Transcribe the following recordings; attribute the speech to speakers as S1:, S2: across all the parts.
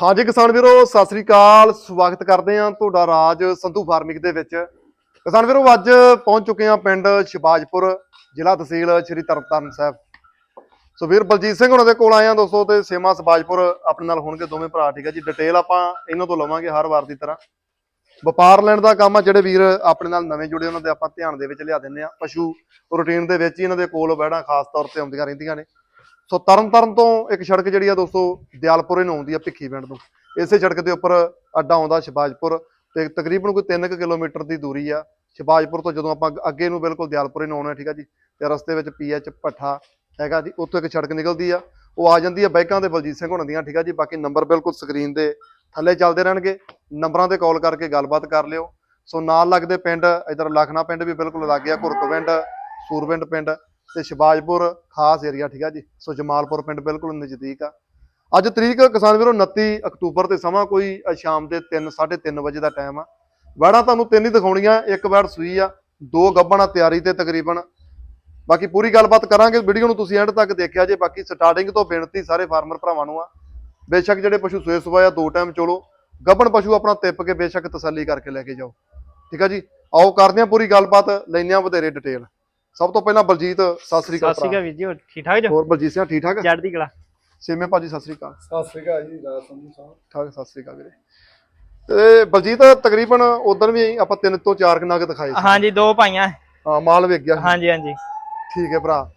S1: ਹਾਂਜੀ ਕਿਸਾਨ ਵੀਰੋ, ਸਤਿ ਸ੍ਰੀ ਅਕਾਲ। ਸਵਾਗਤ ਕਰਦੇ ਹਾਂ ਤੁਹਾਡਾ ਰਾਜ ਸੰਧੂ ਫਾਰਮਿੰਗ ਦੇ ਵਿੱਚ। ਕਿਸਾਨ ਵੀਰੋ, ਅੱਜ ਪਹੁੰਚ ਚੁੱਕੇ ਹਾਂ ਪਿੰਡ ਸ਼ਿਬਾਜਪੁਰ ਜ਼ਿਲ੍ਹਾ ਤਹਿਸੀਲ ਸ਼੍ਰੀ ਤਰਨਤਾਰਨ ਸਾਹਿਬ। ਸੋ ਵੀਰ ਬਲਜੀਤ ਸਿੰਘ ਉਹਨਾਂ ਦੇ ਕੋਲ ਆਏ ਹਾਂ ਦੋਸਤੋ ਤੇ ਸੇਮਾ ਸ਼ਬਾਜਪੁਰ ਆਪਣੇ ਨਾਲ ਹੋਣਗੇ ਦੋਵੇਂ ਭਰਾ, ਠੀਕ ਹੈ ਜੀ। ਡਿਟੇਲ ਆਪਾਂ ਇਹਨਾਂ ਤੋਂ ਲਵਾਂਗੇ ਹਰ ਵਾਰ ਦੀ ਤਰ੍ਹਾਂ। ਵਪਾਰ ਲੈਣ ਦਾ ਕੰਮ ਆ ਜਿਹੜੇ ਵੀਰ ਆਪਣੇ ਨਾਲ ਨਵੇਂ ਜੁੜੇ, ਉਹਨਾਂ ਦੇ ਆਪਾਂ ਧਿਆਨ ਦੇ ਵਿੱਚ ਲਿਆ ਦਿੰਦੇ ਆ ਪਸ਼ੂ ਰੂਟੀਨ ਦੇ ਵਿੱਚ ਹੀ ਇਹਨਾਂ ਦੇ ਕੋਲ ਬਹਿਣਾ ਖਾਸ ਤੌਰ ਤੇ ਆਉਂਦੀਆਂ ਰਹਿੰਦੀਆਂ ਨੇ। ਸੋ ਤਰਨ ਤਾਰਨ ਤੋਂ ਇੱਕ ਸੜਕ ਜਿਹੜੀ ਆ ਦੋਸਤੋ, ਦਿਆਲਪੁਰੇ ਨੂੰ ਆਉਂਦੀ ਆ ਭਿੱਖੀ ਪਿੰਡ ਤੋਂ ਇਸੇ ਸੜਕ ਦੇ ਉੱਪਰ ਅੱਡਾ ਆਉਂਦਾ ਸ਼ਿਬਾਜਪੁਰ ਤੇ ਤਕਰੀਬਨ ਕੋਈ 3 ਕਿਲੋਮੀਟਰ ਦੀ ਦੂਰੀ ਆ। ਸ਼ਿਬਾਜਪੁਰ ਤੋਂ ਜਦੋਂ ਆਪਾਂ ਅੱਗੇ ਨੂੰ ਬਿਲਕੁਲ ਦਿਆਲਪੁਰੇ ਨੂੰ ਆਉਣਾ ਠੀਕ ਆ ਜੀ, ਤੇ ਰਸਤੇ ਵਿੱਚ ਪੀਐਚ ਭੱਠਾ ਹੈਗਾ ਜੀ, ਉੱਥੋਂ ਇੱਕ ਸੜਕ ਨਿਕਲਦੀ ਆ। ਉਹ ਆ ਜਾਂਦੀ ਆ ਬਾਈਕਾਂ ਦੇ ਬਲਜੀਤ ਸਿੰਘ ਹੋਣਾ ਦੀਆਂ, ਠੀਕ ਆ ਜੀ, ਬਾਕੀ ਨੰਬਰ ਬਿਲਕੁਲ ਸਕਰੀਨ ਦੇ ਥੱਲੇ ਚੱਲਦੇ ਰਹਿਣਗੇ। ਨੰਬਰਾਂ ਤੇ ਕਾਲ ਕਰਕੇ ਗੱਲਬਾਤ ਕਰ ਲਿਓ। ਸੋ ਨਾਲ ਲੱਗਦੇ ਪਿੰਡ, ਇਧਰ ਲਖਣਾ ਪਿੰਡ ਵੀ ਬਿਲਕੁਲ ਲੱਗ ਗਿਆ ਘੁਰਕਵਿੰਡ ਸੂਰਵਿੰਡ ਪਿੰਡ। ਤੇ ਸ਼ਬਾਜਪੁਰ ਖਾਸ ਏਰੀਆ ਠੀਕ ਆ ਜੀ। ਸੋ ਜਮਾਲਪੁਰ ਪਿੰਡ ਬਿਲਕੁਲ ਨਜ਼ਦੀਕ ਆ। ਅੱਜ ਤਰੀਕ ਕਿਸਾਨ ਵੀਰੋ 29 ਅਕਤੂਬਰ ਤੇ ਸਮਾਂ, ਕੋਈ ਸ਼ਾਮ ਦੇ 3 3:30 ਵਜੇ ਦਾ ਟਾਈਮ ਆ। ਵੈੜਾਂ ਤੁਹਾਨੂੰ ਤਿੰਨ ਹੀ ਦਿਖਾਉਣੀਆਂ, ਇੱਕ ਵੈੜ ਸੂਈ ਆ, ਦੋ ਗੱਬਣਾ ਤਿਆਰੀ ਤੇ ਤਕਰੀਬਨ। ਬਾਕੀ ਪੂਰੀ ਗੱਲਬਾਤ ਕਰਾਂਗੇ ਵੀਡੀਓ ਨੂੰ ਤੁਸੀਂ ਐਂਡ ਤੱਕ ਦੇਖਿਆ ਜੇ, ਬਾਕੀ ਸਟਾਰਟਿੰਗ ਤੋਂ ਬੇਨਤੀ ਸਾਰੇ ਫਾਰਮਰ ਭਰਾਵਾਂ ਨੂੰ ਆ। ਬੇਸ਼ੱਕ ਜਿਹੜੇ ਪਸ਼ੂ ਸੂਏ ਸੁਆ ਆ, ਦੋ ਟਾਈਮ ਚੋਲੋ। ਗੱਭਣ ਪਸ਼ੂ ਆਪਣਾ ਤਿੱਪ ਕੇ ਬੇਸ਼ੱਕ ਤਸੱਲੀ ਕਰਕੇ ਲੈ ਕੇ ਜਾਓ। ਠੀਕ ਆ ਜੀ? ਆਓ ਕਰਦੇ ਹਾਂ ਪੂਰੀ ਗੱਲਬਾਤ, ਲੈਂਦੇ ਹਾਂ ਵਧੇਰੇ ਡਿਟੇਲ ਸਭ ਤੋਂ ਪਹਿਲਾਂ ਬਲਜੀਤ ਸਤਿ ਸ੍ਰੀ ਅਕਾਲ
S2: ਸਤਿ ਸ਼੍ਰੀ। ਅਕਾਲ ਵੀਰ ਜੀ ਹੋਰ ਠੀਕ ਠਾਕ ਜੋ?
S1: ਹੋਰ ਬਲਜੀਤ ਸਿੰਘ ਠੀਕ ਠਾਕ
S2: ਚੜ੍ਹਦੀ ਕਲਾ।
S1: ਸੇਮੇ ਭਾਜੀ ਸਤਿ ਸ੍ਰੀ ਅਕਾਲ।
S3: ਸਤਿ ਸ੍ਰੀ ਅਕਾਲ ਜੀ ਰਾਜ ਸੰਧੂ ਸਾਹਿਬ।
S1: ਠਾਕ ਸਤਿ ਸ੍ਰੀ ਅਕਾਲ ਵੀਰੇ। ਤੇ ਬਲਜੀਤ ਤਕਰੀਬਨ ਉਦੋਂ ਵੀ ਆਪਾਂ ਤਿੰਨ ਤੋਂ ਚਾਰ ਕੁ ਨਗ ਦਿਖਾਏ ਸੀ।
S2: ਹਾਂਜੀ ਦੋ ਪਾਈਆਂ।
S1: ਹਾਂ ਮਾਲ ਵੇਖ ਗਿਆ।
S2: ਹਾਂਜੀ ਹਾਂਜੀ।
S1: ਠੀਕ ਹੈ ਭਰਾ।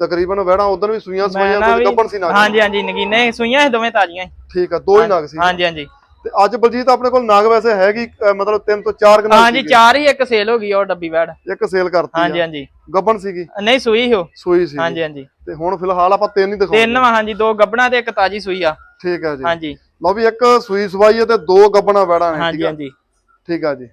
S1: ਤਕਰੀਬਨ ਵਹਿਣਾ ਉਦੋਂ ਵੀ ਸੂਈਆਂ ਸਵਾਈਆਂ ਕੁਝ ਗੱਬਣ ਸੀ ਨਗ
S2: ਹਾਂਜੀ ਹਾਂਜੀ ਨਗੀਨੇ ਸੂਈਆਂ ਦੋਵੇਂ ਤਾਜ਼ੀਆਂ।
S1: ਠੀਕ ਆ ਦੋ ਹੀ ਨਗ ਸੀ।
S2: ਹਾਂਜੀ ਹਾਂਜੀ।
S1: ਤੇ ਅੱਜ ਬਲਜੀਤ ਆਪਣੇ ਕੋਲ ਨਗ ਵੈਸੇ ਹੈਗੀ ਮਤਲਬ ਤਿੰਨ ਤੋਂ ਚਾਰ ਕੁ ਨਗ
S2: ਹਾਂਜੀ। ਚਾਰ ਹੀ ਇੱਕ ਸੇਲ ਹੋ ਗਈ ਉਹ ਡੱਬੀ ਬੈੜ
S1: ਇੱਕ ਸੇਲ ਕਰਤੀ
S2: ਹਾਂਜੀ ਹਾਂਜੀ।
S1: ਗੱਬਣ ਸੀਗੀ?
S2: ਨਹੀਂ ਸੂਈ ਉਹ।
S1: ਸੂਈ ਸੀ।
S2: ਹਾਂਜੀ ਹਾਂਜੀ।
S1: ਤੇ ਹੁਣ ਫਿਲਹਾਲ ਆਪਾਂ ਤਿੰਨ ਹੀ
S2: ਤਿੰਨ
S1: ਦਿਖਾਉਂਦੇ
S2: ਵਾ ਹਾਂਜੀ ਦੋ ਗੱਬਣਾ ਤੇ ਇੱਕ ਤਾਜ਼ੀ ਸੂਈ ਆ।
S1: ਠੀਕ ਆ ਜੀ।
S2: ਹਾਂਜੀ।
S1: ਲਓ ਵੀ ਇੱਕ ਸੂਈ ਸਵਾਈ ਹੈ ਤੇ ਦੋ ਗੱਬਣਾ ਵੈੜਾਂ ਨੇ
S2: ਹਾਂਜੀ ਹਾਂਜੀ।
S1: ਠੀਕ ਆ ਜੀ।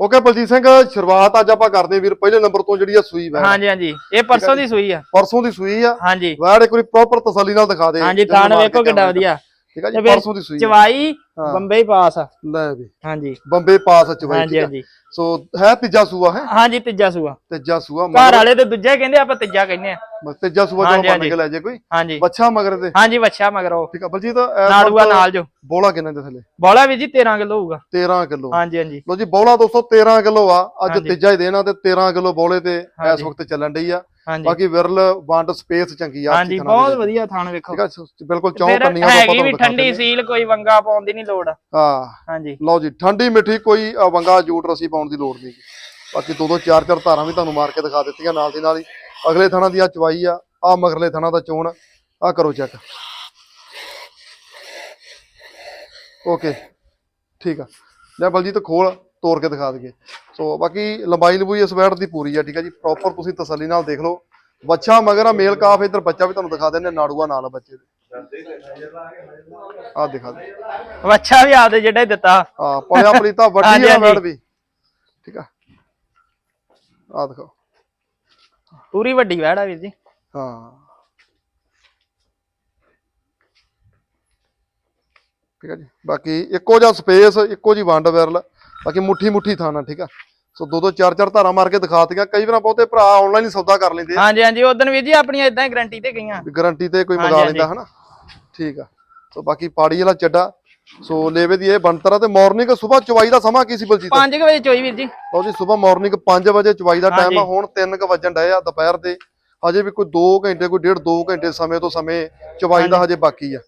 S1: ਓਕੇ ਬਲਜੀਤ ਸਿੰਘ ਸ਼ੁਰੂਆਤ ਅੱਜ ਆਪਾਂ ਕਰਦੇ ਹਾਂ ਵੀਰ ਪਹਿਲੇ ਨੰਬਰ ਤੋਂ ਜਿਹੜੀ ਆ ਸੂਈ ਵੈੜ
S2: ਹਾਂਜੀ ਹਾਂਜੀ। ਇਹ ਪਰਸੋਂ ਦੀ ਸੂਈ ਆ।
S1: ਪਰਸੋਂ ਦੀ ਸੂਈ ਆ।
S2: ਹਾਂਜੀ।
S1: ਵੈੜ ਇੱਕ ਵਾਰੀ ਪ੍ਰੋਪਰ ਤਸੱਲੀ ਨਾਲ ਦਿਖਾ ਦੇ।
S2: ਹਾਂਜੀ ਥਾਣ ਵੇਖੋ ਕਿੱਡਾ ਵਧੀਆ।
S1: ਠੀਕ ਆ ਜੀ
S2: ਤੇ ਫਿਰ
S1: ਪਰਸੋਂ ਦੀ ਸੂਈ ਆ।
S2: ਚਵਾਈ
S1: ਹਾਂ।
S2: ਬੰਬਈ ਪਾਸ ਆ।
S1: ਲੈ ਵੀ।
S2: ਹਾਂਜੀ।
S1: ਬੰਬੇ ਪਾਸ ਚਵਾਈ
S2: ਹਾਂਜੀ
S1: ਠੀਕ ਆ।
S2: ਹਾਂਜੀ।
S1: ਸੋ ਹੈ ਤੀਜਾ ਸੂਆ ਹੈ?
S2: ਹਾਂਜੀ ਤੀਜਾ ਸੂਆ।
S1: ਤੀਜਾ ਸੂਆ
S2: ਘਰ ਵਾਲੇ ਤੇ ਦੂਜਾ ਹੀ ਕਹਿੰਦੇ ਆਪਾਂ ਤੀਜਾ ਕਹਿੰਦੇ ਆ।
S1: ਮਗਰ ਤੀਜਾ ਸੂਆ ਜਦੋਂ
S2: ਹਾਂਜੀ,
S1: ਮੰਨ
S2: ਹਾਂਜੀ।
S1: ਕੇ ਲੈ ਜੇ ਕੋਈ।
S2: ਹਾਂਜੀ।
S1: ਬੱਚਾ ਮਗਰ ਤੇ।
S2: ਹਾਂਜੀ ਵੱਛਾ ਮਗਰ ਉਹ।
S1: ਠੀਕ ਆ ਬਲਜੀਤ ਇਸ
S2: ਨਾੜੂਆ
S1: ਵਕਤ
S2: ਨਾਲ ਜੋ।
S1: ਬੋਲਾ ਕਿੰਨੇ ਦੇ ਥੱਲੇ?
S2: ਬੋਲਾ ਵੀ ਜੀ 13 ਕਿਲੋ ਹੋਊਗਾ।
S1: 13 ਕਿਲੋ।
S2: ਹਾਂਜੀ ਹਾਂਜੀ।
S1: ਲੋ ਜੀ ਬੋਲਾ ਦੋਸਤੋ 13 ਕਿਲੋ ਆ। ਅੱਜ। ਤੀਜਾ ਹੀ ਦੇਣਾ ਤੇ 13 ਕਿਲੋ ਬੋਲੇ ਤੇ ਇਸ। ਵਕਤ ਚੱਲਣ ਡਈ ਆ। ਬਾਕੀ ਵਿਰਲ ਵੰਡ ਸਪੇਸ ਚੰਗੀ ਆ
S2: ਹਾਂਜੀ ਬਹੁਤ ਵਧੀਆ ਥਾਣ ਵੇਖੋ।
S1: ਠੀਕ ਆ ਬਿਲਕੁਲ ਚੌਂ ਤੋਂ
S2: ਹੈਗੀ
S1: ਪਤਾ
S2: ਵੀ ਠੰਡੀ ਸੀਲ ਕੋਈ ਵੰਗਾ ਪਾਉਣ ਦੀ ਨਹੀਂ ਲੋੜ।
S1: ਹਾਂ।
S2: ਹਾਂਜੀ।
S1: ਲਓ ਜੀ ਠੰਡੀ ਮਿੱਠੀ ਕੋਈ ਵੰਗਾ ਜੂਟ ਰਸੀ ਪਾਉਣ ਦੀ ਲੋੜ ਨਹੀਂ। ਬਾਕੀ ਦੋ ਦੋ ਚਾਰ ਚਾਰ ਧਾਰਾਂ ਵੀ ਤੁਹਾਨੂੰ ਮਾਰ ਕੇ ਦਿਖਾ ਦਿੱਤੀਆਂ ਨਾਲ ਦੀ ਨਾਲ ਹੀ। ਅਗਲੇ ਥਣਾ ਦੀ ਆ ਚਵਾਈ ਆ ਆ ਮਗਰਲੇ ਥਣਾ ਦਾ ਚੋਣ ਆ ਕਰੋ ਚੈੱਕ। ਓਕੇ ਠੀਕ ਆ। ਲੈ ਬਲਜੀਤ ਖੋਲ। ਤੋੜ ਕੇ ਦਿਖਾ ਦਈਏ। ਸੋ ਬਾਕੀ ਲੰਬਾਈ ਲੰਬੂਈ ਇਸ ਵੈਟ ਦੀ ਪੂਰੀ ਆ ਠੀਕ ਆ ਜੀ? ਪ੍ਰੋਪਰ ਤੁਸੀਂ ਤਸੱਲੀ ਨਾਲ ਦੇਖ ਲਓ। ਬੱਚਾ ਮਗਰ ਆ ਮੇਲ ਕਾਫ ਇੱਧਰ ਬੱਚਾ ਵੀ ਤੁਹਾਨੂੰ ਦਿਖਾ ਦਿੰਦੇ ਨਾੜੂਆ ਨਾਲ ਬੱਚੇ ਦੇ। ਆ ਦਿਖਾ ਦੇ
S2: ਵੱਛਾ ਵੀ ਆਪਦੇ ਜਿਹੜਾ ਹੀ ਦਿੱਤਾ।
S1: ਹਾਂ ਪਲਿਆ ਪਲੀਤਾ ਵੱਡੀ ਆ। ਵੈੜ ਵੀ। ਠੀਕ ਆ। ਆ ਦਿਖਾਓ।
S2: ਪੂਰੀ ਵੱਡੀ ਵੈੜ ਆ ਵੀਰ ਜੀ।
S1: ਹਾਂ। ਠੀਕ ਆ ਜੀ? ਬਾਕੀ ਇੱਕੋ ਜਿਹਾ ਸਪੇਸ ਇੱਕੋ ਜੀ ਵੰਡ ਵਿਰਲ। ਬਾਕੀ ਮੁੱਠੀ ਮੁੱਠੀ ਥਾਣਾ ਠੀਕ ਆ? ਸੋ ਦੋ ਦੋ ਚਾਰ ਚਾਰ ਧਾਰਾਂ ਮਾਰ ਕੇ ਦਿਖਾਤੀਆਂ ਕਈ ਵਾਰ ਬਹੁਤੇ ਭਰਾ ਆਨਲਾਈਨ ਹੀ ਸੌਦਾ ਕਰ ਲੈਂਦੇ ਆ।
S2: ਹਾਂਜੀ ਹਾਂਜੀ ਉਦੋਂ ਵੀਰ ਜੀ ਆਪਣੀਆਂ ਇਦਾਂ ਹੀ ਗਰੰਟੀ ਤੇ ਗਈਆਂ।
S1: ਗਾਰੰਟੀ ਤੇ ਕੋਈ ਮੰਗਾ ਲੈਂਦਾ ਹਨਾ? ਠੀਕ ਆ। ਸੋ ਬਾਕੀ ਪਾੜੀ ਵਾਲਾ ਚੱਡਾ ਸੋ ਲੇਵੇ ਦੀ ਇਹ ਬਣਤਰ ਆ ਤੇ ਮਾਰਨਿੰਗ ਸਵੇਰ ਚਵਾਈ ਦਾ ਸਮਾਂ ਕੀ ਸੀ ਬਲਜੀਤ?
S2: 5 ਵਜੇ ਚੋਈ ਵੀਰ ਜੀ।
S1: ਲਓ ਜੀ ਸਵੇਰ ਮਾਰਨਿੰਗ 5 ਵਜੇ ਚਵਾਈ ਦਾ ਟਾਈਮ ਆ। ਹੁਣ 3 ਕ ਵਜਣ ਡਏ ਆ ਦੁਪਹਿਰ ਦੇ। ਹਜੇ ਵੀ ਕੋਈ 2 ਘੰਟੇ ਕੋਈ ਡੇਢ 2 ਘੰਟੇ ਸਮੇਂ ਤੋਂ ਸਮੇਂ ਚਵਾਈ ਦਾ ਹਜੇ ਬਾਕੀ ਆ।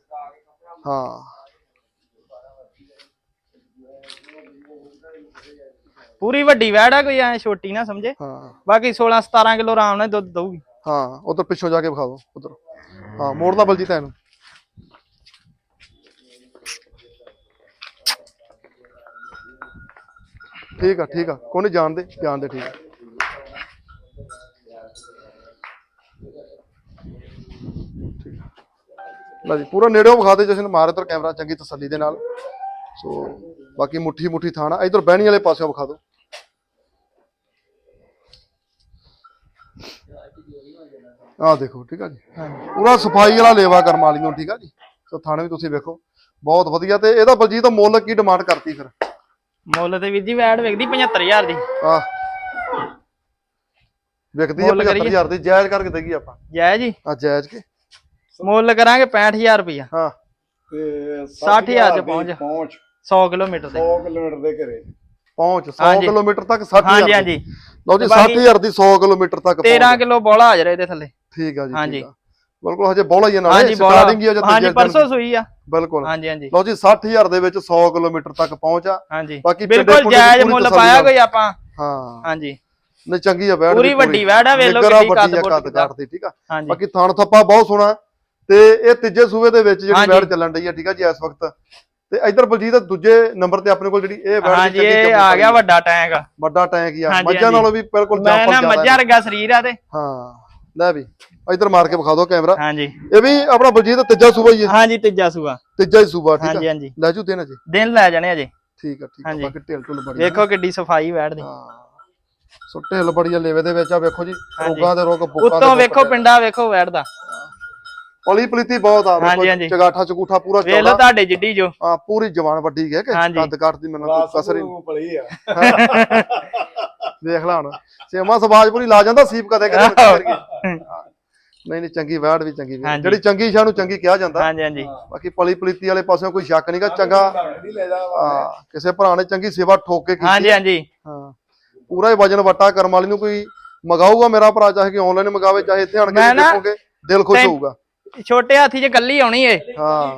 S1: ਹਾਂ।
S2: ਪੂਰੀ ਵੱਡੀ ਵੈੜ ਆ ਕੋਈ ਐ ਛੋਟੀ ਨਾ ਸਮਝੇ?
S1: ਹਾਂ।
S2: ਬਾਕੀ 16 17 ਕਿਲੋ ਆਰਾਮ ਨਾਲ ਦੁੱਧ ਦਊਗੀ।
S1: ਹਾਂ ਉਧਰ ਪਿੱਛੋਂ ਜਾ ਕੇ ਵਿਖਾ ਦਿਓ ਉਧਰ। ਹਾਂ ਮੋੜਦਾ ਬਲਜੀਤ ਇਹਨੂੰ ਠੀਕ ਆ ਠੀਕ ਆ ਕੋਈ ਨਹੀਂ ਜਾਣਦੇ ਜਾਣਦੇ ਠੀਕ ਆ। ਜੀ ਪੂਰਾ ਨੇੜਿਓਂ ਵਿਖਾ ਦੇ ਜਸ਼ਨ ਮਾਰ ਇੱਧਰ ਕੈਮਰਾ ਚੰਗੀ ਤਸੱਲੀ ਦੇ ਨਾਲ। ਸੋ ਬਾਕੀ ਮੁੱਠੀ ਮੁੱਠੀ ਥਾਣਾ ਇੱਧਰ ਬਹਿਣੀ ਵਾਲੇ ਪਾਸਿਓਂ ਵਿਖਾ ਦਿਓ ਆਹ ਦੇਖੋ ਠੀਕ ਆ ਜੀ। ਪੂਰਾ ਸਫ਼ਾਈ ਵਾਲਾ ਲੇਵਾ ਕਰਮ ਵਾਲੀ ਨੂੰ ਠੀਕ ਆ ਜੀ। ਸੋ ਥਾਣੇ ਵੀ ਤੁਸੀਂ ਵੇਖੋ ਬਹੁਤ ਵਧੀਆ ਤੇ ਇਹਦਾ ਬਲਜੀਤ ਮੁੱਲ ਕੀ ਡਿਮਾਂਡ ਕਰਤੀ ਫਿਰ?
S2: ਮੁੱਲ ਤੇ ਵੀਰ ਜੀ ਵੈੜ ਵਿਕਦੀ 75000 ਦੀ।
S1: ਆ ਵਿਕਦੀ
S2: ਕਰੀਏ?
S1: 75000 ਦੀ ਜਾਇਜ਼ ਕਰਕੇ ਦੇਗੀ ਆਪਾਂ।
S2: ਜੈ ਜੀ।
S1: ਆ ਜਾਇਜ਼ ਕੇ?
S2: ਮੁੱਲ ਕਰਾਂਗੇ 65000 ਰੁਪਇਆ
S1: ਹਾਂ।
S3: ਤੇ
S2: 60,000
S3: ਦੀ
S2: ਚ ਪਹੁੰਚ।
S3: ਪਹੁੰਚ।
S2: 100 ਕਿਲੋਮੀਟਰ ਤੇ।
S3: 100 ਕਿਲੋਮੀਟਰ ਦੇ ਘਰੇ।
S1: ਪਹੁੰਚ 100
S2: ਹਾਂਜੀ।
S1: ਕਿਲੋਮੀਟਰ ਤੱਕ 60000
S2: ਹਾਂਜੀ ਹਾਂਜੀ।
S1: ਲਓ ਜੀ
S2: ਤੇ ਬਾਕੀ
S1: 60000 ਦੀ 100 ਕਿਲੋਮੀਟਰ ਤੱਕ
S2: 13
S1: ਪਹੁੰਚ
S2: ਕਿਲੋ ਬੋਲਾ ਹਾਜ਼ਰ ਇਹਦੇ ਥੱਲੇ।
S1: ਠੀਕ ਆ ਜੀ
S2: ਹਾਂਜੀ।
S1: ਆ। ਬਿਲਕੁਲ ਹਜੇ ਬੋਲਾ ਹੀ ਆ ਨਾਲੇ
S2: ਹਾਂਜੀ
S1: ਸਟਾਰਟਿੰਗ ਹੀ ਆ
S2: ਹਾਂਜੀ
S1: ਤੀਜੇ
S2: ਪਰਸੋਂ ਸੂਈ ਆ।
S1: ਬਿਲਕੁਲ।
S2: ਹਾਂਜੀ ਹਾਂਜੀ।
S1: ਲਓ ਜੀ 60000 ਦੇ ਵਿੱਚ 100 ਕਿਲੋਮੀਟਰ ਤੱਕ ਪਹੁੰਚ ਆ।
S2: ਹਾਂਜੀ। ਬਿਲਕੁਲ ਜਾਇਜ਼ ਮੁੱਲ ਪਾਇਆ। ਕੋਈ ਆਪਾਂ।
S1: ਹਾਂ।
S2: ਹਾਂਜੀ।
S1: ਨਹੀਂ ਚੰਗੀ ਆ ਬੈੜ
S2: ਪੂਰੀ ਵੱਡੀ ਵੈੜ ਆ, ਵੇਖ ਲਓ
S1: ਆ,
S2: ਕਿੰਨੀ
S1: ਆ,
S2: ਕੱਦ
S1: ਕੱਦ ਕਾਠ ਦੀ ਠੀਕ ਆ।
S2: ਹਾਂਜੀ।
S1: ਬਾਕੀ ਥਣ ਥੱਪਾ ਬਹੁਤ ਸੋਹਣਾ ਤੇ ਇਹ ਤੀਜੇ ਸੂਬੇ ਦੇ ਵਿੱਚ ਜਿਹੜੀ
S2: ਹਾਂਜੀ।
S1: ਵੈੜ ਚੱਲਣ ਰਹੀ ਹੈ ਠੀਕ ਆ ਜੀ ਇਸ ਵਕਤ। ਤੇ ਇਧਰ ਬਲਜੀਤ ਦੂਜੇ ਨੰਬਰ ਤੇ ਆਪਣੇ ਕੋਲ ਜਿਹੜੀ ਇਹ ਵੈੜ
S2: ਹਾਂਜੀ ਇਹ ਆ ਗਿਆ ਵੱਡਾ ਟੈਂਕ।
S1: ਵੱਡਾ ਟੈਂਕ ਆ।
S2: ਹਾਂਜੀ,
S1: ਮੱਝਾਂ
S2: ਹਾਂਜੀ।
S1: ਨਾਲੋਂ ਵੀ ਬਿਲਕੁਲ
S2: ਮੈਂ
S1: ਜੰਪਲ
S2: ਨਾ ਮੱਝਾਂ ਵਰਗਾ ਸਰੀਰ ਆ ਤੇ।
S1: ਹਾਂ। ਲੈ ਵੀ ਇਧਰ ਮਾਰ ਕੇ ਵਿਖਾ ਦਿਓ ਕੈਮਰਾ।
S2: ਹਾਂਜੀ।
S1: ਇਹ ਵੀ ਆਪਣਾ ਬਲਜੀਤ ਤੀਜਾ ਸੂਬਾ ਹੀ ਹੈ।
S2: ਹਾਂਜੀ ਤੀਜਾ ਸੂਆ
S1: ਤੀਜਾ ਹੀ ਸੂਬਾ ਠੀਕ
S2: ਹਾਂਜੀ
S1: ਆ।
S2: ਹਾਂਜੀ
S1: ਲੈ ਜੂ ਦੇਣਾ ਜੀ
S2: ਦਿਨ ਲੈ ਜਾਣੇ ਅਜੇ।
S1: ਠੀਕ ਆ ਠੀਕ
S2: ਹਾਂਜੀ।
S1: ਬਾਕੀ ਢਿੱਲ ਢੁੱਲ ਬੜੀ।
S2: ਵੇਖੋ ਕਿੱਡੀ ਸਫ਼ਾਈ ਬੈਠਦੀ
S1: ਹਾਂ। ਸੋ ਢਿੱਲ ਬੜੀ ਆ ਲੇਵੇ ਦੇ ਵਿੱਚ ਆ ਵੇਖੋ ਜੀ। ਰੋਗਾਂ ਦੇ ਰੋਗ ਬੁੱਕਾਂ
S2: ਉੱਤੋਂ ਵੇਖੋ ਪਿੰਡਾ ਵੇਖੋ ਬੈਠਦਾ
S1: ਪਲੀ ਪਲੀਤੀ ਬਹੁਤ ਆ ਵੇਖੋ। ਚਗਾਠਾ ਚਗੂਠਾ ਪੂਰਾ
S2: ਵੇਖ ਲਓ
S1: ਚੌੜਾ।
S2: ਤੁਹਾਡੇ ਜਿੱਡੀ ਜੋ।
S1: ਆ ਪੂਰੀ ਜਵਾਨ ਵੱਡੀ ਹੈ ਕਿ। ਕੱਦ ਕੱਟ ਦੀ ਮੈਨੂੰ ਕੋਈ ਕਸਰ ਹੀ
S3: ਪਲੀ ਆ।
S1: ਵੇਖ ਲਾ ਹੁਣ। ਸੇਮਾ ਸਵਾਜਪੁਰੀ ਲਾ ਜਾਂਦਾ ਸੀਪ ਕਦੇ ਕਦੇ ਕਰਕੇ ਨਹੀਂ ਨਹੀਂ ਚੰਗੀ ਵੈੜ ਵੀ ਚੰਗੀ ਵੀ। ਜਿਹੜੀ ਚੰਗੀ ਸ਼ਾਹ ਨੂੰ ਚੰਗੀ ਕਿਹਾ ਜਾਂਦਾ।
S2: ਹਾਂਜੀ ਹਾਂਜੀ।
S1: ਬਾਕੀ ਪਲੀ ਪਲੀਤੀ ਵਾਲੇ ਪਾਸਿਓਂ ਕੋਈ ਸ਼ੱਕ ਨਹੀਂਗਾ ਚੰਗਾ। ਕਿਸੇ ਭਰਾ ਨੇ ਚੰਗੀ ਸੇਵਾ ਠੋਕ ਕੇ ਕੀਤੀ।
S2: ਹਾਂਜੀ ਹਾਂਜੀ।
S1: ਹਾਂ। ਪੂਰਾ ਹੀ ਵਜਨ ਵਟਾ ਕਰਮ ਵਾਲੀ ਨੂੰ ਕੋਈ ਮਗਾਊਗਾ ਮੇਰਾ ਭਰਾ ਚਾਹੇ ਕਿ ਆਨਲਾਈਨ ਮਗਾਵੇ ਚਾਹੇ ਇੱਥੇ ਆਣ ਕੇ ਦੇਖੋਗੇ ਦਿਲ ਖੁਸ਼ ਹੋਊਗਾ।
S2: ਛੋਟੇ ਹਾਥੀ 'ਚ ਕੱਲੀ ਆਉਣੀ ਏ।
S1: ਹਾਂ।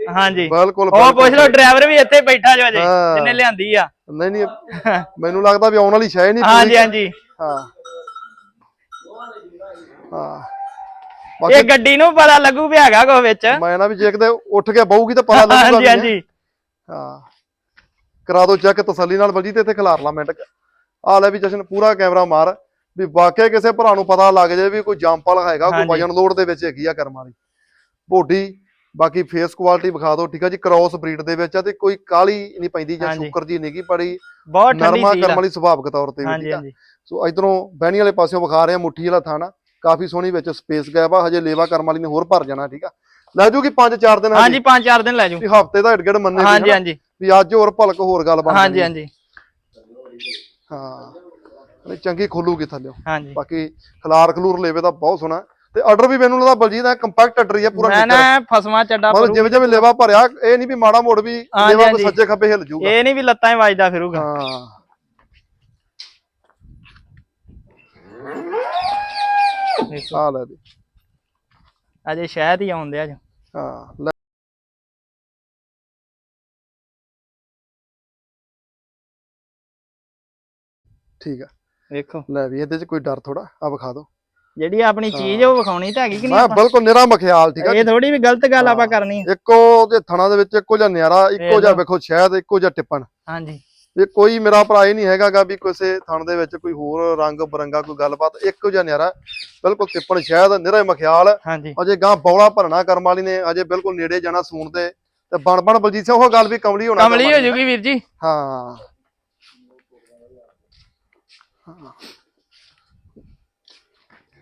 S2: ਹਾਂਜੀ।
S1: ਬਿਲਕੁਲ
S2: ਉਹ ਪੁੱਛ। ਲਓ ਡਰਾਈਵਰ ਵੀ ਇੱਥੇ ਬੈਠਾ ਜੋ ਅਜੇ
S1: ਹਾਂ।
S2: ਜਿਹਨੇ ਲਿਆਂਦੀ ਆ।
S1: ਨਹੀਂ ਨਹੀਂ ਮੈਨੂੰ ਲੱਗਦਾ ਵੀ ਆਉਣ ਵਾਲੀ ਸ਼ੈ ਨਹੀਂ
S2: ਹਾਂਜੀ ਹਾਂਜੀ।
S1: ਹਾਂ। ਹਾਂ।
S2: ਇਹ ਗੱਡੀ ਨੂੰ ਪਤਾ ਲੱਗੂ ਵੀ ਹੈਗਾ ਕੋ ਵਿੱਚ।
S1: ਮੈਂ ਨਾ ਵੀ ਜੇ ਕਿਤੇ ਉੱਠ ਕੇ ਬਹੂਗੀ ਤਾਂ ਪਤਾ ਲੱਗੂਗਾ
S2: ਹਾਂਜੀ
S1: ਵੀ
S2: ਹਾਂਜੀ।
S1: ਹਾਂ। ਕਰਾ ਦੋ ਚੈੱਕ ਤਸੱਲੀ ਨਾਲ ਬਲਜੀ ਤੇ ਇੱਥੇ ਖਿਲਾਰ ਲਾ ਮਿੰਟ ਆ ਲੈ ਵੀ ਜਸ਼ਨ ਪੂਰਾ ਕੈਮਰਾ ਮਾਰ। ਵੀ ਵਾਕਿਆ ਕਿਸੇ ਭਰਾ ਨੂੰ ਪਤਾ ਲੱਗ ਜਾਏ ਵੀ ਕੋਈ ਜੰਪਲ ਹੈਗਾ ਕੋਈ
S2: ਹਾਂਜੀ।
S1: ਵਜਨ ਲੋਡ ਦੇ ਵਿੱਚ ਹੈਗੀ ਆ ਕਰਮ ਵਾਲੀ ਬੋਡੀ ਬਾਕੀ ਫੇਸ ਕੁਆਲਿਟੀ ਵਿਖਾ ਦਿਓ ਠੀਕ ਆ ਜੀ ਕ੍ਰਾਸ ਬਰੀਡ ਦੇ ਵਿੱਚ ਆ ਤੇ ਕੋਈ ਕਾਲੀ ਨਹੀਂ ਪੈਂਦੀ ਜਾਂ
S2: ਹਾਂਜੀ।
S1: ਸ਼ੁਕਰ ਜੀ ਨਹੀਂਗੀ ਪੜੀ
S2: ਬਹੁਤ ਠੰਡੀ
S1: ਨਰਮਾ ਕਰਮ ਵਾਲੀ ਸੁਭਾਵਿਕ ਤੌਰ ਤੇ ਵੀ
S2: ਹਾਂਜੀ
S1: ਠੀਕ ਆ।
S2: ਹਾਂਜੀ।
S1: ਸੋ ਇਧਰੋਂ ਬਹਿਣੀ ਵਾਲੇ ਪਾਸਿਓਂ ਵਿਖਾ ਰਹੇ ਆ ਮੁੱਠੀ ਵਾਲਾ ਥਾਣਾ ਕਾਫੀ ਸੋਹਣੀ ਵਿੱਚ ਸਪੇਸ ਗੈਪ ਆ ਹਜੇ ਲੇਵਾ ਕਰਮ ਵਾਲੀ ਨੇ ਹੋਰ ਭਰ ਜਾਣਾ ਠੀਕ ਆ। ਲੈ ਜੂਗੀ 5-4 ਦਿਨ
S2: ਹਾਂਜੀ ਪੰਜ ਚਾਰ ਦਿਨ ਲੈ ਜੂ
S1: ਵੀ ਹਫ਼ਤੇ ਦਾ ਏਡਗੜ ਮੰਨੇ ਵੀ
S2: ਹਾਂਜੀ
S1: ਹਨਾ,
S2: ਹਾਂਜੀ।
S1: ਵੀ ਅੱਜ ਹੋਰ ਭਲਕ ਹੋਰ ਗੱਲ ਬਣ
S2: ਹਾਂਜੀ। ਹਾਂਜੀ।
S1: ਹਾਂ। ਨਹੀਂ ਚੰਗੀ ਖੁੱਲੂਗੀ ਥੱਲੇ
S2: ਹਾਂਜੀ।
S1: ਬਾਕੀ ਖਲਾਰ ਖਲੂਰ ਲੇਵੇ ਦਾ ਬਹੁਤ ਸੋਹਣਾ। ਤੇ ਆਰਡਰ ਵੀ ਮੈਨੂੰ ਲੱਗਦਾ ਬਲਜੀਤ ਹੈ ਕੰਪੈਕਟ ਆਰਡਰ ਹੀ ਆ ਪੂਰਾ
S2: ਮੈਂ। ਨਾ ਫਸਵਾ ਚੱਡਾ
S1: ਮਤਲਬ ਜਿਵੇਂ ਜਿਵੇਂ ਲੇਵਾ ਭਰਿਆ ਇਹ ਨਹੀਂ ਵੀ ਮਾੜਾ ਮੋੜ ਵੀ ਲੇਵਾ
S2: ਹਾਂਜੀ।
S1: ਸੱਜੇ ਖੱਬੇ ਹਿੱਲ ਜੂਗਾ
S2: ਇਹ ਨਹੀਂ ਵੀ ਲੱਤਾਂ ਹੀ ਵੱਜਦਾ ਫਿਰੂਗਾ।
S1: ਹਾਂ। ਆ ਲੈ ਵੀ
S2: ਅਜੇ ਸ਼ਾਇਦ ਹੀ ਆਉਂਦੇ ਅੱਜ।
S1: ਹਾਂ ਠੀਕ ਆ।
S2: ਵੇਖੋ।
S1: ਲੈ ਵੀ ਇਹਦੇ ਚ ਕੋਈ ਡਰ ਥੋੜਾ ਆ ਵਿਖਾ ਦਿਓ।
S2: ਜਿਹੜੀ ਆਪਣੀ ਚੀਜ਼ ਉਹ ਵਿਖਾਉਣੀ ਤਾਂ ਹੈਗੀ ਕਿ ਨਹੀਂ
S1: ਮੈਂ ਬਿਲਕੁਲ ਨਿਰਾ ਮਖਿਆਲ ਠੀਕ ਆ
S2: ਇਹ ਥੋੜੀ ਵੀ ਗਲਤ ਗੱਲ ਆਪਾਂ। ਕਰਨੀ
S1: ਇੱਕੋ ਦੇ ਥਣਾ ਦੇ ਵਿੱਚ ਇੱਕੋ ਜਿਹਾ ਨਿਆਰਾ ਇੱਕੋ ਜਿਹਾ। ਵੇਖੋ ਸ਼ਾਇਦ ਇੱਕੋ ਜਿਹਾ ਟਿੱਪਣ।
S2: ਹਾਂਜੀ।
S1: ਇਹ ਕੋਈ ਮੇਰਾ ਭਰਾ ਇਹ ਨਹੀਂ ਹੈਗਾਗਾ ਵੀ ਕਿਸੇ ਥਣ ਦੇ ਵਿੱਚ ਕੋਈ ਹੋਰ ਰੰਗ ਬਰੰਗਾ ਕੋਈ ਗੱਲਬਾਤ ਇੱਕੋ ਜਿਹਾ ਨਿਆਰਾ ਬਿਲਕੁਲ ਟਿੱਪਣ ਸ਼ਾਇਦ ਨਿਰਾ ਮਖਿਆਲ। ਅਜੇ ਗਾਂ ਬੌਲਾ ਭਰਨਾ ਕਰਮ ਵਾਲੀ ਨੇ ਅਜੇ ਬਿਲਕੁਲ ਨੇੜੇ ਜਾਣਾ ਸੂਣ ਤੇ ਤੇ ਬਣ ਬਣ ਬਲਜੀਤ ਸਿੰਘ ਉਹ ਗੱਲ ਵੀ ਕਮਲੀ ਹੋਣਾ
S2: ਕਮਲੀ ਹੋ ਜੂਗੀ ਵੀਰ ਜੀ।
S1: ਹਾਂ।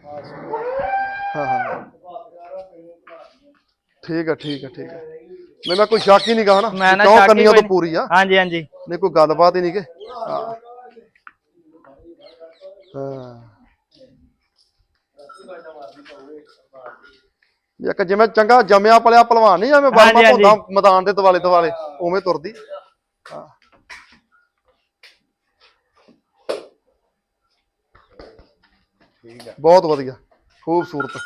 S1: ਹਾਂ ਹਾਂ। ਠੀਕ ਆ ਠੀਕ ਆ ਠੀਕ ਆ। ਨਹੀਂ ਮੈਂ ਕੋਈ ਸ਼ੱਕ ਹੀ ਨਹੀਂ ਗਾ ਨਾ
S2: ਮੈਂ ਨਾ
S1: ਕਿਉਂ
S2: ਸ਼ੱਕ ਹੀ ਕੋਈ
S1: ਤੋਂ ਪੂਰੀ ਆ?
S2: ਹਾਂਜੀ ਹਾਂਜੀ।
S1: ਨਹੀਂ ਕੋਈ ਗੱਲਬਾਤ ਹੀ ਨਹੀਂ ਕਿ? ਹਾਂ। ਹਾਂ। ਇੱਕ ਜਿਵੇਂ ਚੰਗਾ ਜੰਮਿਆ ਪਲਿਆ ਪਹਿਲਵਾਨ ਨਹੀਂ
S2: ਹਾਂਜੀ,
S1: ਬਰਮਾ
S2: ਹਾਂਜੀ।
S1: ਭੋਦਾ ਮੈਦਾਨ ਦੇ ਦੁਆਲੇ ਦੁਆਲੇ ਉਵੇਂ ਤੁਰਦੀ। ਹਾਂ।
S3: ਠੀਕ ਆ।
S1: ਬਹੁਤ ਵਧੀਆ ਖੂਬਸੂਰਤ।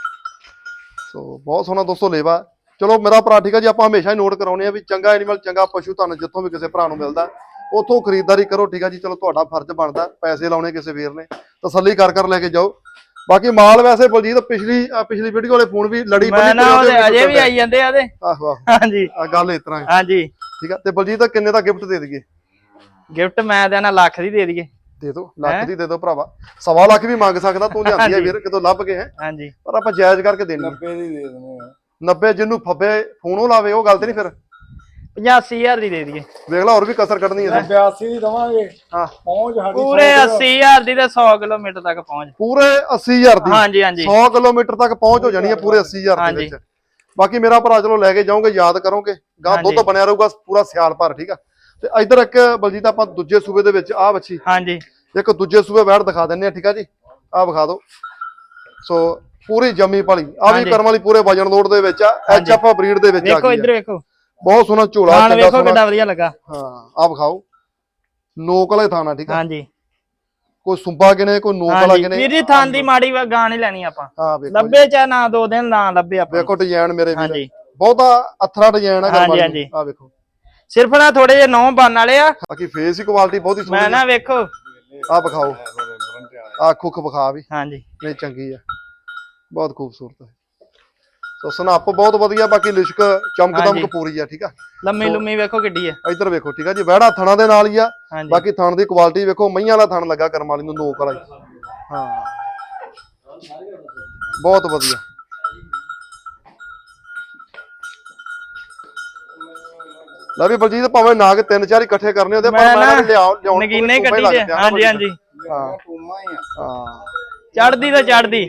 S1: ਸੋ ਬਹੁਤ ਸੋਹਣਾ ਦੋਸਤੋ ਲੇਵਾ। ਚਲੋ ਮੇਰਾ ਭਰਾ ਠੀਕ ਹੈ ਜੀ ਆਪਾਂ ਹਮੇਸ਼ਾ ਹੀ ਨੋਟ ਕਰਾਉਨੇ ਆ ਵੀ ਚੰਗਾ ਐਨੀਮਲ ਚੰਗਾ ਪਸ਼ੂ ਤੁਹਾਨੂੰ ਜਿੱਥੋਂ ਵੀ ਕਿਸੇ ਭਰਾ ਨੂੰ ਮਿਲਦਾ ਉਥੋਂ ਖਰੀਦਦਾਰੀ ਕਰੋ ਠੀਕ ਹੈ ਜੀ। ਚਲੋ ਤੁਹਾਡਾ ਫਰਜ਼ ਬਣਦਾ ਪੈਸੇ ਲਾਉਣੇ ਕਿਸੇ ਵੀਰ ਨੇ ਤਸੱਲੀ ਕਰ ਕਰ ਲੈ ਕੇ ਜਾਓ। ਬਾਕੀ ਮਾਲ ਵੈਸੇ ਬਲਜੀਤ ਪਿਛਲੀ ਪਿਛਲੀ ਵੀਡੀਓ ਵਾਲੇ ਫੋਨ ਵੀ ਲੜੀ
S2: ਮੈਂ ਨਾ ਅਜੇ ਵੀ ਆਈ ਜਾਂਦੇ ਆ ਤੇ
S1: ਆਹੋ ਆਹੋ
S2: ਹਾਂਜੀ।
S1: ਆ ਗੱਲ ਇਸ ਤਰ੍ਹਾਂ ਹੈ।
S2: ਹਾਂਜੀ।
S1: ਠੀਕ ਆ ਤੇ ਬਲਜੀਤ ਕਿੰਨੇ ਦਾ ਗਿਫਟ ਦੇ ਦਈਏ?
S2: ਗਿਫਟ ਮੈਂ ਦੇਣਾ ਲੱਖ ਦੀ ਦੇ ਦਈਏ।
S1: ਦੇ ਦਿਓ ਲੱਖ? ਦੀ ਦੇ ਦਿਓ ਭਰਾਵਾ। ਸਵਾ ਲੱਖ ਵੀ ਮੰਗ ਸਕਦਾ ਤੂੰ ਲਿਆਂਦੀ ਹੈ। ਵੀਰ ਕਿਤੋਂ ਲੱਭ ਕੇ ਹੈ?
S2: ਹਾਂਜੀ।
S1: ਪਰ ਆਪਾਂ ਜਾਇਜ਼ ਕਰਕੇ ਦੇਣੀ ਹੈ
S3: 90 ਦੀ ਦੇ ਦਿੰਦੇ ਆ।
S1: 90 ਜਿੰਨੂੰ ਫੱਬੇ ਫੋਨੋਂ ਲਾਵੇ ਉਹ ਗੱਲ ਤੇ ਨਹੀਂ ਫਿਰ?
S2: 85000 ਦੀ ਦੇ ਦਈਏ।
S1: ਵੇਖ ਲਾ ਹੋਰ ਵੀ ਕਸਰ ਕੱਢਣੀ ਹੈ
S3: 82 ਦੀ ਦਵਾਂਗੇ।
S1: ਹਾਂ।
S3: ਪਹੁੰਚ ਸਾਡੀ
S2: ਪੂਰੇ
S3: ਸੌ ਕਿਲੋ।
S2: 80000 ਦੀ ਤੇ 100 ਕਿਲੋਮੀਟਰ ਤੱਕ ਪਹੁੰਚ।
S1: ਪੂਰੇ 80000 ਦੀ।
S2: ਹਾਂਜੀ ਹਾਂਜੀ।
S1: 100 ਕਿਲੋਮੀਟਰ ਤੱਕ ਪਹੁੰਚ ਹੋ ਜਾਣੀ ਹੈ ਪੂਰੇ 80000 ਦੇ
S2: ਹਾਂਜੀ।
S1: ਵਿੱਚ। ਬਾਕੀ ਮੇਰਾ ਭਰਾ ਚਲੋ ਲੈ ਕੇ ਜਾਓਗੇ ਯਾਦ ਕਰੋਗੇ। ਗਾਂ ਦੁੱਧ। ਬਣਿਆ ਰਹੂਗਾ ਪੂਰਾ ਸਿਆਲ ਭਰ ਠੀਕ ਆ? ਤੇ ਇਧਰ ਇੱਕ ਬਲਜੀਤ ਆਪਾਂ ਦੂਜੇ ਸੂਬੇ ਦੇ ਵਿੱਚ ਆ ਬੱਚੀ
S2: ਹਾਂਜੀ।
S1: ਇੱਕ ਦੂਜੇ ਸੂਬੇ ਬੈਠ ਦਿਖਾ ਦਿੰਨੇ ਆ ਠੀਕ ਆ ਜੀ? ਆ ਵਿਖਾ ਦਿਓ। ਸੋ ਪੂਰੀ ਜੰਮੀ ਪਾਲੀ ਆ ਵੀ। ਕਰਮ ਵਾਲੀ ਪੂਰੇ ਵਜਨ ਲੋਡ ਦੇ ਵਿੱਚ ਆ। ਐਚ। ਐਫ ਬਰੀਡ ਦੇ ਵਿੱਚ ਆ
S2: ਵੇਖੋ
S1: ਗਈ
S2: ਇੱਧਰ। ਵੇਖੋ।
S1: ਬਹੁਤ ਸੋਹਣਾ ਝੋਲਾ ਚੰਗਾ
S2: ਵੇਖੋ
S1: ਸੋਹਣਾ।
S2: ਕਿੱਡਾ ਵਧੀਆ ਲੱਗਾ।
S1: ਹਾਂ ਆ ਵਿਖਾਓ। ਨੋਕ ਵਾਲੇ ਥਾਣਾ ਠੀਕ ਆ?
S2: ਹਾਂਜੀ।
S1: ਕੋਈ ਸੁੰਪਾ ਕਿਨੇ ਕੋਈ ਨੋਕ ਵਾਲਾ ਕਿਨੇ
S2: ਵੀਰ ਜੀ ਥਾਂ ਦੀ ਮਾੜੀ ਵਾ ਗਾਂ ਨਹੀਂ ਲੈਣੀ ਆਪਾਂ।
S1: ਹਾਂ ਵੇਖੋ।
S2: ਲੱਭੇ ਚਾ ਨਾ ਦੋ ਦਿਨ ਨਾ ਲੱਭੇ ਆਪਾਂ।
S1: ਵੇਖੋ ਡਿਜ਼ਾਈਨ ਮੇਰੇ ਵੀਰ।
S2: ਹਾਂਜੀ।
S1: ਬਹੁਤਾ ਅਥਰਾ ਡਿਜ਼ਾਈਨ ਆ ਕਰਮ ਵਾਲੀ। ਆ ਵੇਖੋ।
S2: ਸਿਰਫ ਨਾ ਥੋੜੇ ਜਿਹੇ ਨੌ ਬਣ ਵਾਲੇ ਆ।
S1: ਬਾਕੀ ਫੇਸ ਦੀ ਕੁਆਲਿਟੀ ਬਹੁਤ ਹੀ
S2: ਮੈਂ
S1: ਸੋਹਣੀ
S2: ਨਾ ਵੇਖੋ।
S1: ਆ ਵਿਖਾਓ। ਆ ਖੁੱਖ ਵਿਖਾ ਵੀ।
S2: ਹਾਂਜੀ।
S1: ਨਹੀਂ ਚੰਗੀ ਆ। ਬਹੁਤ ਖੂਬਸੂਰਤ ਹੈ ਸੋ ਸਨੱਪ ਬਹੁਤ ਵਧੀਆ ਬਾਕੀ ਲਿਸ਼ਕ ਚਮਕ
S2: ਹਾਂਜੀ।
S1: ਦਮਕ ਪੂਰੀ ਆ ਠੀਕ ਆ?
S2: ਲੰਮੀ ਲੰਮੀ ਵੇਖੋ ਕਿੱਡੀ ਹੈ
S1: ਇੱਧਰ ਵੇਖੋ ਠੀਕ ਆ ਜੀ। ਵਹਿੜਾ ਥਣਾ ਦੇ ਨਾਲ ਹੀ ਆ।
S2: ਹਾਂਜੀ।
S1: ਬਾਕੀ ਥਣ ਦੀ ਕੁਆਲਿਟੀ ਵੇਖੋ ਮਈਆਂ ਵਾਲਾ ਥਣ ਲੱਗਾ ਕਰਮ ਵਾਲੀ ਨੂੰ ਨੋਕ ਵਾਲਾ। ਹਾਂ। ਬਹੁਤ ਵਧੀਆ। ਲੈ ਵੀ ਬਲਜੀਤ ਭਾਵੇਂ ਨਾਗ ਤਿੰਨ ਚਾਰ ਇਕੱਠੇ ਕਰਨੇ ਹੁੰਦੇ ਪਰ
S2: ਮੈਂ ਨਾ
S1: ਨਾ ਲਿਆਉ ਲਿਆਉਣ
S2: ਨਗੀਨੇ ਕੱਢੀ
S1: ਨਾ
S2: ਹਾਂਜੀ। ਹਾਂਜੀ
S1: ਹਾਂ
S3: ਟੂਮਾ ਹੀ ਆ
S1: ਹਾਂ।
S2: ਚੜਦੀ ਤਾਂ ਚੜਦੀ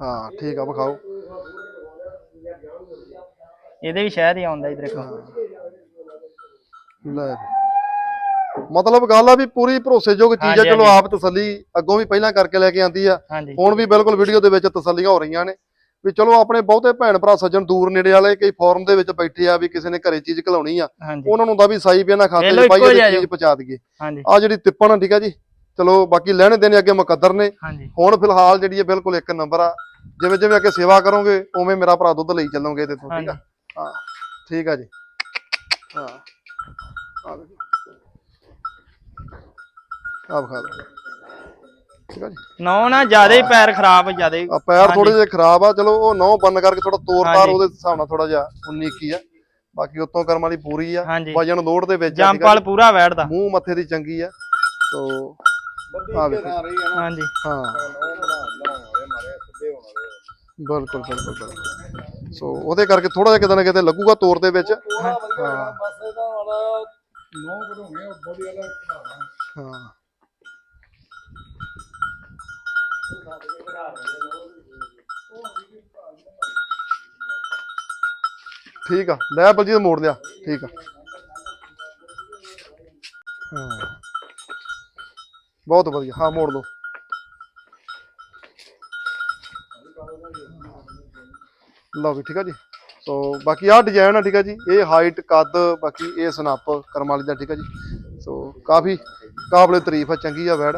S1: ਹਾਂ ਠੀਕ ਆ ਵਿਖਾਓ।
S2: ਇਹਦੇ ਵੀ ਸ਼ਾਇਦ ਹੀ ਆਉਂਦਾ ਇਧਰ ਦੇਖੋ।
S1: ਲੈ। ਮਤਲਬ ਗੱਲ ਆ ਵੀ ਪੂਰੀ ਭਰੋਸੇਯੋਗ ਚੀਜ਼ ਆ ਚਲੋ। ਆਪ ਤਸੱਲੀ ਅੱਗੋਂ ਵੀ ਪਹਿਲਾਂ ਕਰਕੇ ਲੈ ਕੇ ਆਂਦੀ ਆ। ਹੁਣ ਵੀ ਬਿਲਕੁਲ ਵੀਡੀਓ ਦੇ ਵਿੱਚ ਤਸੱਲੀਆਂ ਹੋ ਰਹੀਆਂ ਨੇ। ਵੀ ਚਲੋ ਆਪਣੇ ਬਹੁਤੇ ਭੈਣ ਭਰਾ ਸੱਜਣ ਦੂਰ ਨੇੜੇ ਵਾਲੇ ਕਈ ਫੋਰਮ ਦੇ ਵਿੱਚ ਬੈਠੇ ਆ ਵੀ ਕਿਸੇ ਨੇ ਘਰੇ ਚੀਜ਼ ਘਲਾਉਣੀ ਆ। ਉਹਨਾਂ ਨੂੰ ਦਾ ਵੀ ਸਾਈ ਵੀ ਇਹਨਾਂ ਖਾਤੇ 'ਚ ਪਾਈਏ ਤੇ। ਚੀਜ਼ ਪਹੁੰਚਾ ਦਈਏ। ਆ ਜਿਹੜੀ ਤਿੱਪਣ ਠੀਕ ਆ ਜੀ। ਚਲੋ ਬਾਕੀ ਲੈਣੇ ਦੇਣੇ ਅੱਗੇ ਮੁਕੱਦਰ ਨੇ। ਹੁਣ ਫਿਲਹਾਲ ਜਿਹੜੀ ਹੈ ਬਿਲਕੁਲ ਇੱਕ ਨੰਬਰ ਆ। ਜਿਵੇਂ ਜਿਵੇਂ ਅੱਗੇ ਸੇਵਾ ਕਰੋਗੇ ਉਵੇਂ ਮੇਰਾ ਭਰਾ ਦੁੱਧ ਲਈ ਚੱਲੋਗੇ ਤੇ ਠੀਕ ਆ? ਹਾਂ। ਠੀਕ ਆ ਜੀ। ਹਾਂ। ਆ। ਆ ਵਿਖਾ ਲਓ ਠੀਕ ਆ ਜੀ।
S2: ਨੌ ਨਾ ਜ਼ਿਆਦਾ ਹੀ ਪੈਰ ਖਰਾਬ ਜ਼ਿਆਦਾ ਹੀ।
S1: ਆ ਪੈਰ ਥੋੜੇ ਜਿਹੇ ਖਰਾਬ ਆ ਚਲੋ ਉਹ ਨੌ ਬੰਨ ਕਰਕੇ ਥੋੜਾ ਤੋਰਦਾਰ
S2: ਹਾਂਜੀ।
S1: ਉਹਦੇ ਹਿਸਾਬ ਨਾਲ ਥੋੜਾ ਜਿਹਾ 19 21 ਆ। ਬਾਕੀ ਉਤੋਂ ਕਰਮ ਵਾਲੀ ਪੂਰੀ ਆ।
S2: ਹਾਂਜੀ।
S1: ਵਜਨ ਲੋਡ ਦੇ ਵਿੱਚ ਆ, ਠੀਕ ਆ
S2: ਜੰਪਲ ਪੂਰਾ ਬੈਠਦਾ
S1: ਜੀ। ਮੂੰਹ ਮੱਥੇ ਦੀ ਚੰਗੀ ਆ। ਵੇਖੋ।
S3: ਨਾ।
S2: ਹਾਂਜੀ।
S1: ਹਾਂ। ਬਿਲਕੁਲ ਬਿਲਕੁਲ ਬਿਲਕੁਲ। ਸੋ ਉਹਦੇ ਕਰਕੇ ਥੋੜਾ ਜਿਹਾ ਕਿਤੇ ਨਾ ਕਿਤੇ ਲੱਗੂਗਾ ਤੋਰ ਦੇ ਵਿੱਚ।
S3: ਪੂਰਾ ਵਧੀਆ ਹੋਣਾ, ਬਸ ਇਹਦਾ ਵਾਲਾ ਨੌ ਬਣਾਉਣੇ ਉਹ ਬੋਡੀ ਵਾਲਾ ਬਣਾਉਣਾ
S1: ਹਾਂ ਠੀਕ ਆ, ਲੈ ਬਲਜੀਤ ਮੋੜ ਲਿਆ, ਠੀਕ ਆ। ਹਾਂ। ਬਹੁਤ ਵਧੀਆ, ਹਾਂ, ਮੋੜ ਲਓ। ਲਓ ਵੀ ਠੀਕ ਆ ਜੀ। ਸੋ, ਬਾਕੀ ਆਹ ਡਿਜ਼ਾਈਨ ਆ, ਠੀਕ ਆ ਜੀ, ਇਹ ਹਾਈਟ ਕੱਦ, ਬਾਕੀ ਇਹ ਸਨੱਪ ਕਰਮਾਲੀ ਦਾ, ਠੀਕ ਆ ਜੀ। ਸੋ, ਕਾਫੀ ਕਾਬਲੇ ਤਾਰੀਫ ਆ, ਚੰਗੀ ਆ ਵੈੜ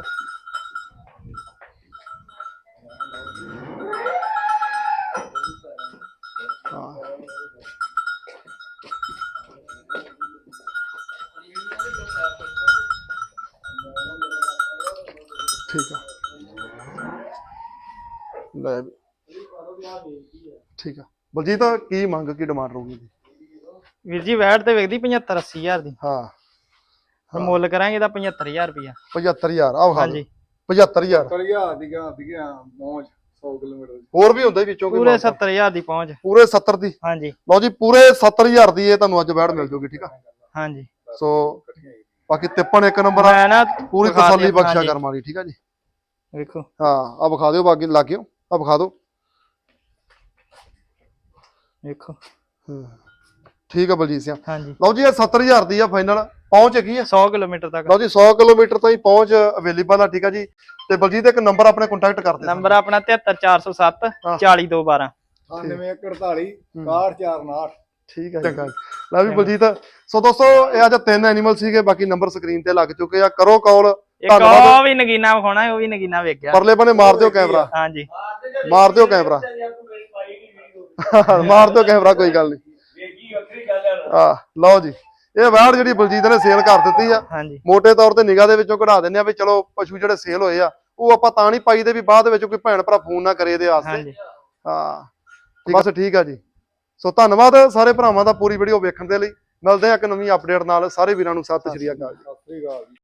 S1: ਹਾਂ ਠੀਕ ਆ ਲੈ ਵੀ। ਠੀਕ ਆ। ਬਲਜੀਤ ਕੀ ਮੰਗ ਕੀ ਡਿਮਾਂਡ ਰਹੂਗੀ ਜੀ
S2: ਵੀਰ ਜੀ ਵੈਟ ਤੇ ਵੇਖਦੀ 75 80 ਹਜ਼ਾਰ ਦੀ।
S1: ਹਾਂ।
S2: ਹੁਣ ਮੁੱਲ ਕਰਾਂਗੇ ਤਾਂ 75000 ਰੁਪਇਆ
S1: 75000 ਆਹ ਖਾ
S2: ਹਾਂਜੀ।
S1: 75000
S3: ਕਰੀਆ ਦਿਗਾ ਦਿਗਾ ਪਹੁੰਚ 100 ਕਿਲੋਮੀਟਰ ਦੀ।
S1: ਹੋਰ ਵੀ ਹੁੰਦਾ ਵਿੱਚੋਂ ਕੋਈ
S2: ਪੂਰੇ
S1: ਮਾਨਤਾ?
S2: 70000 ਦੀ ਪਹੁੰਚ।
S1: ਪੂਰੇ 70 ਦੀ?
S2: ਹਾਂਜੀ।
S1: ਲਓ ਜੀ ਪੂਰੇ 70000 ਦੀ ਇਹ ਤੁਹਾਨੂੰ ਅੱਜ ਬੈੜ ਮਿਲ ਜੂਗੀ ਠੀਕ ਆ?
S2: ਹਾਂਜੀ।
S1: ਸੋ ਬਾਕੀ ਤਿੱਪਣ ਇੱਕ ਨੰਬਰ ਆ।
S2: ਮੈਂ ਨਾ
S1: ਪੂਰੀ ਤਸੱਲੀ
S2: ਦਿਆਂ, ਹਾਂਜੀ।
S1: ਕਰਮ ਵਾਲੀ ਠੀਕ ਆ ਜੀ?
S2: ਵੇਖੋ।
S1: ਹਾਂ ਆ ਵਿਖਾ ਦਿਓ ਬਾਕੀ ਲਾਗਿਓ ਆ ਵਿਖਾ ਦਿਓ।
S2: ਵੇਖੋ।
S1: ਹਾਂ। ਠੀਕ ਆ ਬਲਜੀਤ ਸਿੰਘ।
S2: ਹਾਂਜੀ।
S1: ਲਓ ਜੀ ਇਹ 70000 ਦੀ ਆ ਫਾਈਨਲ ਪਹੁੰਚ ਕੀ ਆ।
S2: 100 ਕਿਲੋਮੀਟਰ ਤੱਕ।
S1: ਲਓ ਜੀ 100 ਕਿਲੋਮੀਟਰ ਤਾਈਂ ਪਹੁੰਚ ਅਵੇਲੇਬਲ ਆ ਠੀਕ ਆ ਜੀ। ਤੇ ਬਲਜੀਤ ਇੱਕ ਨੰਬਰ ਆਪਣੇ ਕੰਟੈਕਟ ਕਰ ਦੇ
S2: ਨੰਬਰ ਆਪਣਾ 73407
S1: ਹਾਂ।
S2: 40212
S3: 9848 6449
S1: ਠੀਕ ਹੈ ਚੰਗਾ ਜੀ। ਲੈ ਵੀ ਬਲਜੀਤ। ਸੋ ਦੋਸਤੋ ਇਹ ਅੱਜ ਤਿੰਨ ਐਨੀਮਲ ਸੀਗੇ ਬਾਕੀ ਨੰਬਰ ਸਕਰੀਨ ਤੇ ਲੱਗ ਚੁੱਕੇ ਆ। ਕਰੋ ਕਾਲ
S2: ਇੱਕ
S1: ਧੰਨਵਾਦ।
S2: ਉਹ ਵੀ ਨਗੀਨਾ ਵਿਖਾਉਣਾ ਉਹ ਵੀ ਨਗੀਨਾ ਵੇਖ ਗਿਆ
S1: ਪਰਲੇ ਬੰਨੇ ਮਾਰ ਦਿਓ ਕੈਮਰਾ।
S2: ਹਾਂਜੀ।
S1: ਮਾਰ ਦਿਓ ਕੈਮਰਾ। ਮਾਰ ਦਿਓ ਕੈਮਰਾ ਕੋਈ ਗੱਲ ਨਹੀਂ। ਆ ਲਓ ਜੀ। ਇਹ ਵੈੜ ਜਿਹੜੀ ਬਲਜੀਤ ਨੇ ਸੇਲ ਕਰ ਦਿੱਤੀ ਆ ਮੋٹے ਤੌਰ ਤੇ ਨਿਗਾਹ ਦੇ ਵਿੱਚੋਂ ਕਢਾ ਦਿੰਦੇ ਆ ਵੀ ਚਲੋ ਪਸ਼ੂ ਜਿਹੜੇ ਸੇਲ ਹੋਏ ਆ ਉਹ ਆਪਾਂ ਤਾਂ ਨਹੀਂ ਪਾਈ ਦੇ ਵੀ ਬਾਅਦ ਵਿੱਚ ਕੋਈ ਭੈਣ ਭਰਾ ਫੋਨ ਨਾ ਕਰੇ ਇਹਦੇ ਵਾਸਤੇ। ਹਾਂ ਬਸ ਠੀਕ ਆ ਜੀ। ਸੋ ਧੰਨਵਾਦ ਸਾਰੇ ਭਰਾਵਾਂ ਦਾ ਪੂਰੀ ਵੀਡੀਓ ਵੇਖਣ ਦੇ ਲਈ। ਮਿਲਦੇ ਆ ਇੱਕ ਨਵੀਂ ਅਪਡੇਟ ਨਾਲ। ਸਾਰੇ ਵੀਰਾਂ ਨੂੰ ਸਤਿ ਸ਼੍ਰੀ ਅਕਾਲ
S3: ਸਤਿ ਸ੍ਰੀ ਅਕਾਲ